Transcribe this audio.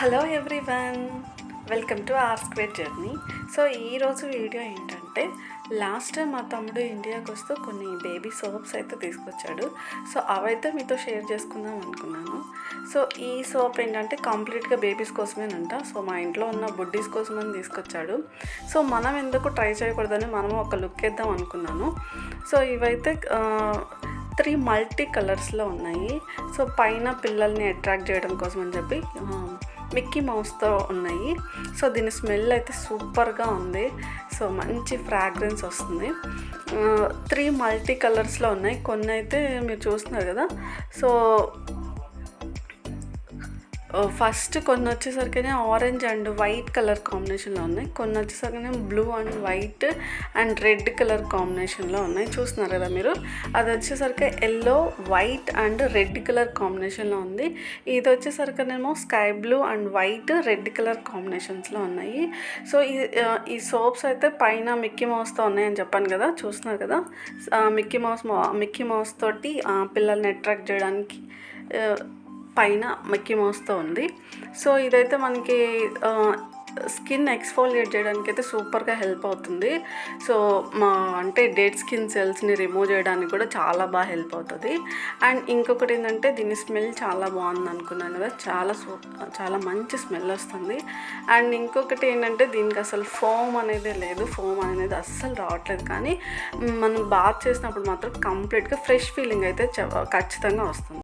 Hello everyone welcome to R square journey. So ఈరోజు video ఏంటంటే last time మా తమ్ముడు ఇండియాకి వస్తూ కొన్ని బేబీ సోప్స్ అయితే తీసుకొచ్చాడు. సో అవైతే మీతో షేర్ చేసుకుందాం అనుకున్నాను. సో ఈ సోప్ ఏంటంటే కంప్లీట్గా బేబీస్ కోసమేనంట. సో మా ఇంట్లో ఉన్న బుడ్డీస్ కోసమని తీసుకొచ్చాడు. సో మనం ఎందుకు ట్రై చేయకూడదని మనము ఒక లుక్ వేద్దాం అనుకున్నాను. సో ఇవైతే త్రీ మల్టీ కలర్స్లో ఉన్నాయి. సో పైన పిల్లల్ని అట్రాక్ట్ చేయడం కోసం అని చెప్పి మిక్కీ మౌస్తో ఉన్నాయి. సో దీని స్మెల్ అయితే సూపర్గా ఉంది. సో మంచి ఫ్రాగ్రెన్స్ వస్తుంది. త్రీ మల్టీ కలర్స్లో ఉన్నాయి. కొన్ని అయితే మీరు చూస్తున్నారు కదా. సో Uh, ఫస్ట్ కొన్ని వచ్చేసరికి ఆరెంజ్ అండ్ వైట్ కలర్ కాంబినేషన్లో ఉన్నాయి. కొన్ని వచ్చేసరికి blue and white and red colour కాంబినేషన్లో ఉన్నాయి. చూస్తున్నారు కదా మీరు? అది వచ్చేసరికి yellow white and red colour కాంబినేషన్లో ఉంది. ఇది వచ్చేసరికినేమో sky blue and white red colour కాంబినేషన్స్లో ఉన్నాయి. సో ఈ uh, ఈ సోప్స్ అయితే పైన మిక్కీ మౌస్తో ఉన్నాయని చెప్పాను కదా? చూస్తున్నారు కదా? మిక్కీ మౌస్ మిక్కీ మౌస్ తోటి ఆ, పిల్లల్ని అట్రాక్ట్ చేయడానికి పైన మిక్కీ మౌస్తో ఉంది. సో ఇదైతే మనకి స్కిన్ ఎక్స్ఫోలియేట్ చేయడానికి అయితే సూపర్గా హెల్ప్ అవుతుంది. సో మా అంటే డెడ్ స్కిన్ సెల్స్ని రిమూవ్ చేయడానికి కూడా చాలా బాగా హెల్ప్ అవుతుంది. అండ్ ఇంకొకటి ఏంటంటే దీని స్మెల్ చాలా బాగుంది అనుకున్నాను కదా చాలా సూ చాలా మంచి స్మెల్ వస్తుంది. అండ్ ఇంకొకటి ఏంటంటే దీనికి అసలు ఫోమ్ అనేది లేదు. ఫోమ్ అనేది అస్సలు రావట్లేదు. కానీ మనం బాత్ చేసినప్పుడు మాత్రం కంప్లీట్గా ఫ్రెష్ ఫీలింగ్ అయితే చ- ఖచ్చితంగా వస్తుంది.